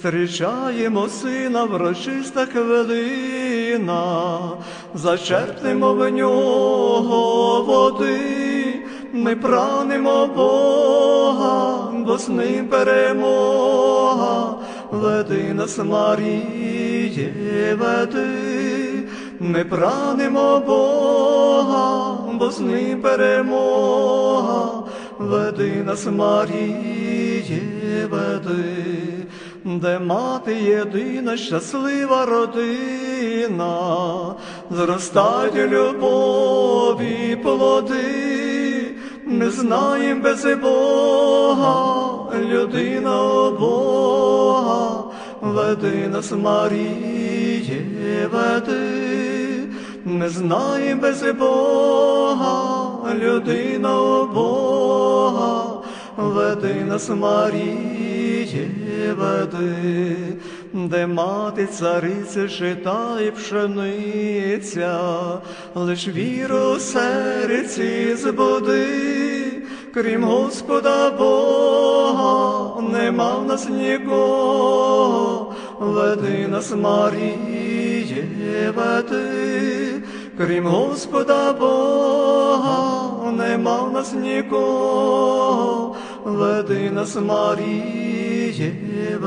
Встрічаємо сина врочиста хвилина, зачерпнемо в нього води, ми прагнемо Бога, бо з ним перемога, веди нас, Маріє, веди, ми прагнемо Бога, бо з ним перемога, веди нас, Маріє, де мати єдина щаслива родина, зростають любові плоди, ми знаєм без Бога, людина Бога, веди нас, Маріє, веди, ми знаєм без Бога, людина Бога, веди нас, Маріє, веди, де мати цариця жита і пшениця, лиш віру серці збуди, крім Господа Бога, нема в нас нікого, веди нас, Маріє, веди, крім Господа Бога, нема в нас нікого, веди нас, Маріє,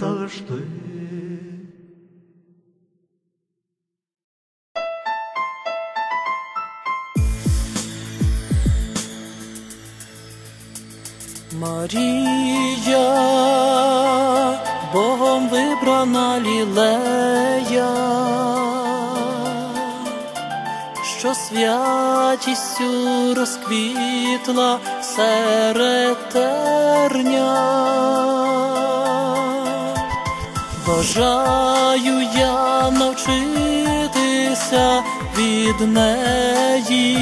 завжди. Марія, Богом вибрана лілея, що святістю розквітла серед терня. Бажаю я навчитися від неї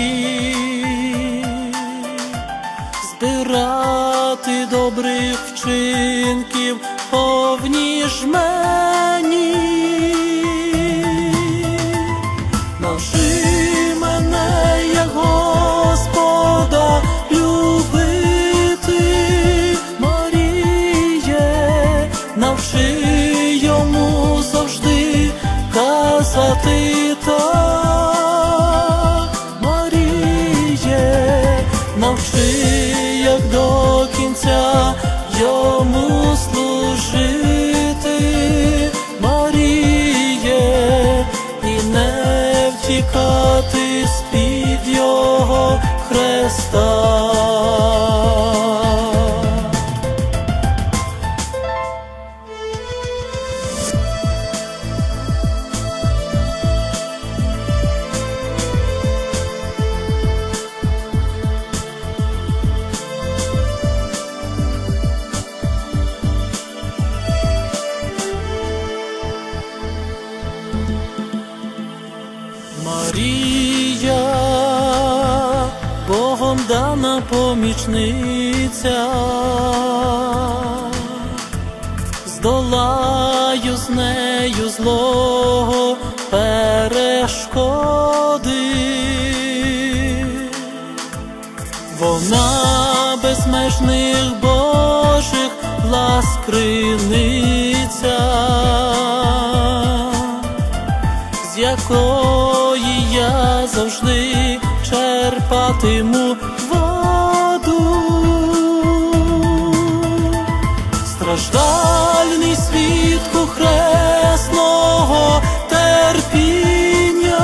збирати добрих вчинків повні жмені. Втікати з-під його хреста. Богом помічниця, здолаю з нею злого перешкоди. Вона безмежних Божих ласкриниця, з якої я завжди черпатиму воду. Хресного терпіння,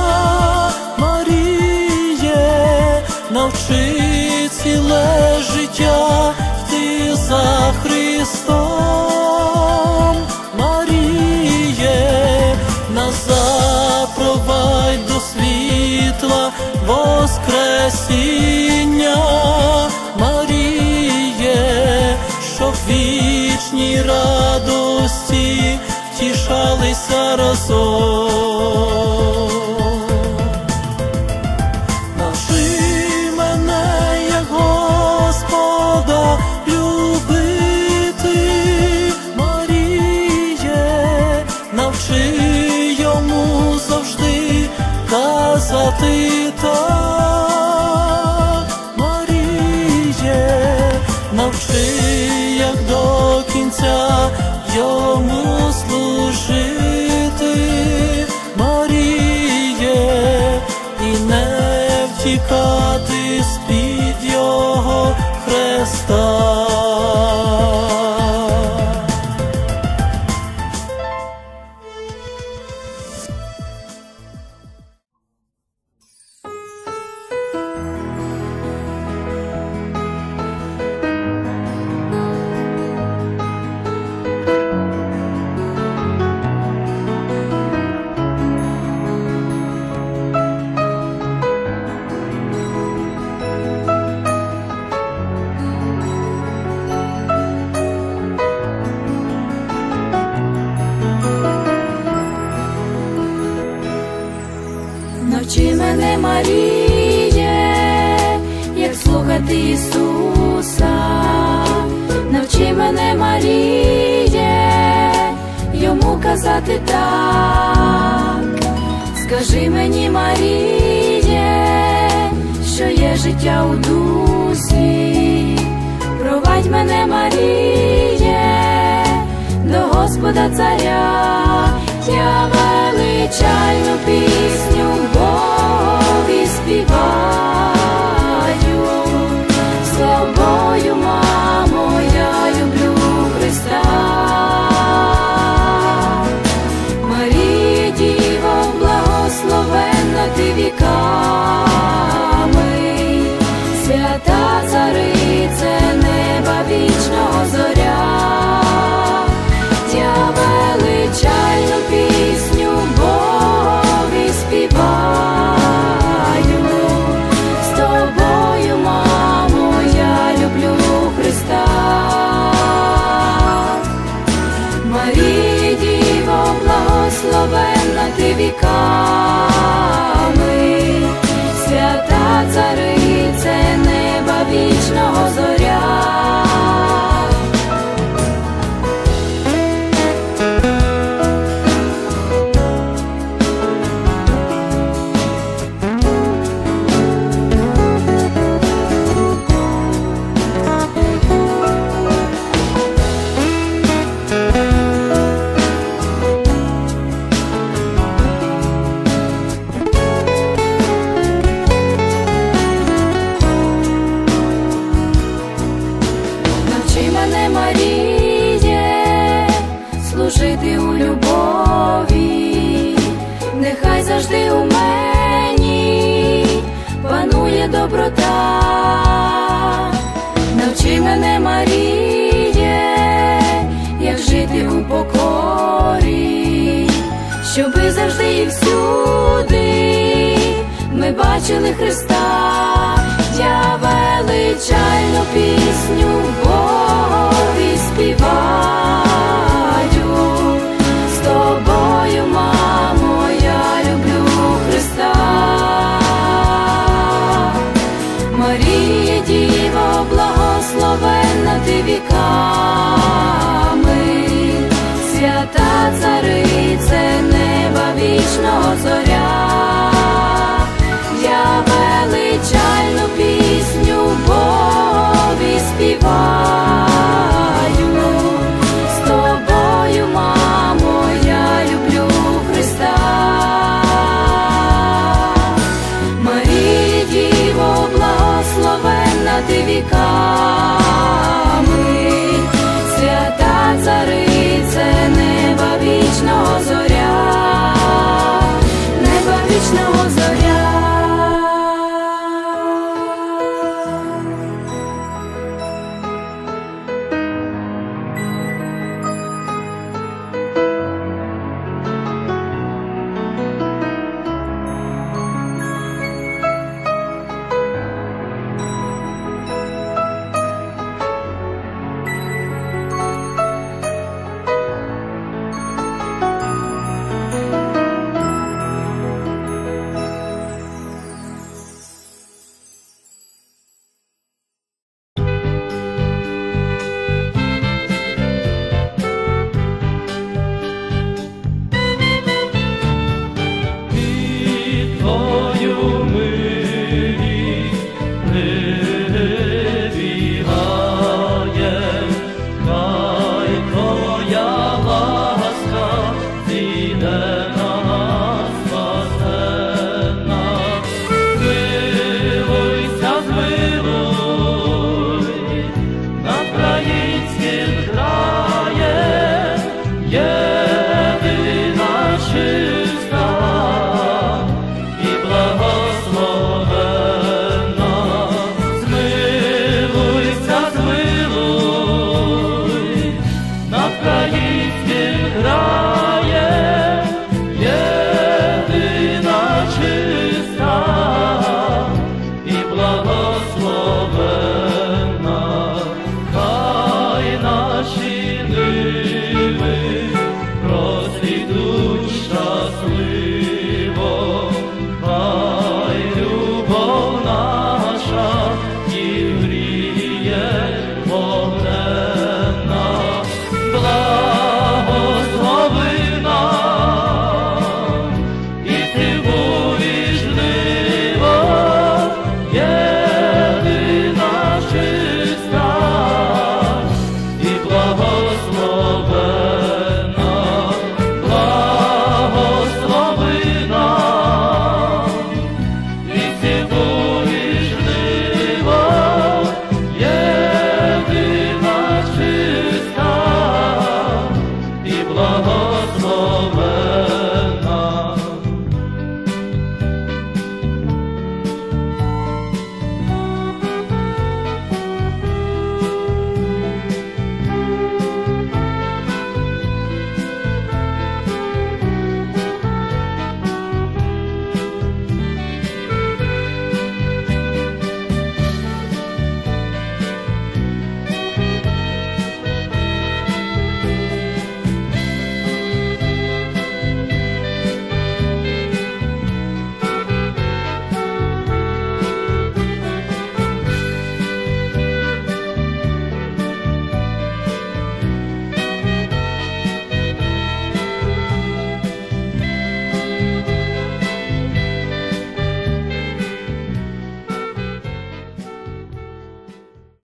Маріє, навчи ціле життя йти за Христом, Маріє, нас запровадь до світла Воскресіння, Маріє, щоб вічній радості тішалися разом. Навчи мене, як Господа, любити, Маріє, навчи йому завжди казати так, Маріє, навчи, як до кінця йому не навчи мене, Маріє, йому казати так, скажи мені, Маріє, що є життя у дусі, провадь мене, Маріє, до Господа Царя, я величальну пісню Богові співаю, because нехай завжди у мені панує доброта. Навчи мене, Маріє, як жити у покорі, щоби завжди і всюди ми бачили Христа, я величальну пісню Богові співаю,